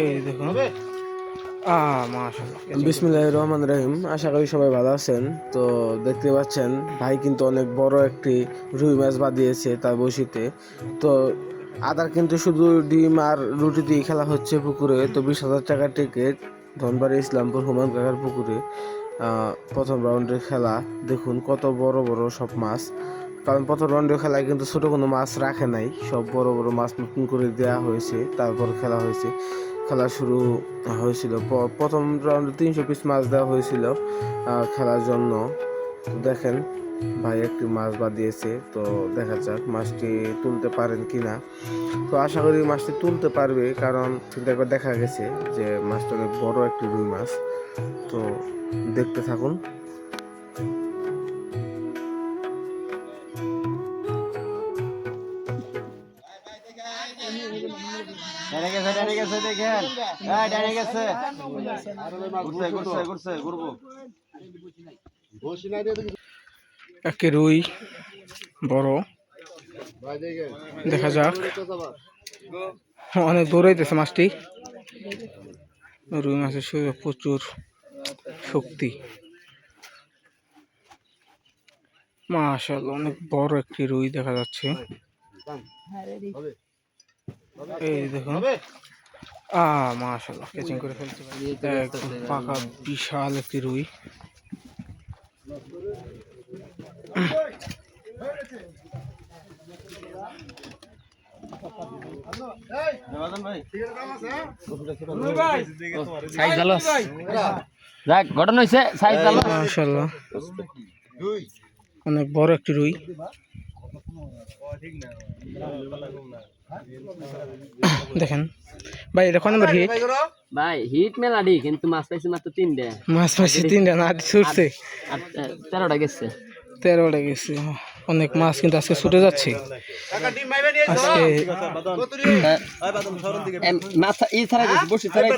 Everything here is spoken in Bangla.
এই দেখুন। আ বিসমিল্লাহ রহমান রহিম আশা করি সবাই ভালো আছেন। তো দেখতে পাচ্ছেন ভাই কিন্তু অনেক বড় একটি রুই মাছ বাঁধিয়েছে তার বসিতে। তো আদার কিন্তু শুধু ডিম আর রুটি দিয়ে খেলা হচ্ছে পুকুরে। তো বিশ হাজার টাকার টিকিট ধনবাড়ি ইসলামপুর হুমায়ুন কাকার পুকুরে। আহ, প্রথম রাউন্ডের খেলা। দেখুন কত বড় বড় সব মাছ। কারণ প্রথম রাউন্ডের খেলায় কিন্তু ছোটো কোনো মাছ রাখে নাই। সব বড় বড় মাছ নতুন করে দেওয়া হয়েছে, তারপর খেলা হয়েছে। খেলা শুরু হয়েছিল। প্রথম রাউন্ডে তিনশো পিস মাছ দেওয়া হয়েছিল খেলার জন্য। তো দেখেন, ভাই একটি মাছ বাঁধিয়েছে, তো দেখা যাক মাছটি তুলতে পারেন কি না তো আশা করি মাছটি তুলতে পারবে, কারণ একবার দেখা গেছে যে মাছটা অনেক বড় একটি রুই মাছ। তো দেখতে থাকুন। ডানে গেছে গেছে, দেখেন। গেছে। ঘুরছে ঘুরছে ঘুরছে, ঘুরবো। একটি রুই, বড়। দেখা যাক। অনেক দৌড়াইতেছে মাছটি। রুই মাছের শরীরে প্রচুর শক্তি। মাশাআল্লাহ, অনেক বড় একটি রুই দেখা যাচ্ছে। এই দেখুন। আ মাশাআল্লাহ কেচিং করে ফেলতে পাকা বিশাল একটি রুই। সাইজ যাক ঘটনা হয়েছে সাইজ অনেক বড় একটি রুই। দেখেন। ভাই এটা কোন নাম্বার হিট ভাই হিট মেলাডি কিন্তু মাছ পাইছি মাত্র তিনটে মাছ পাইছে তিনটা না ছুটছে। তেরোটা গেছে। তেরোটা গেছে অনেক মাছ কিন্তু আজকে ছুটে যাচ্ছে। আজকে মাছ ই ছাড়া গেছে বসি ছাড়া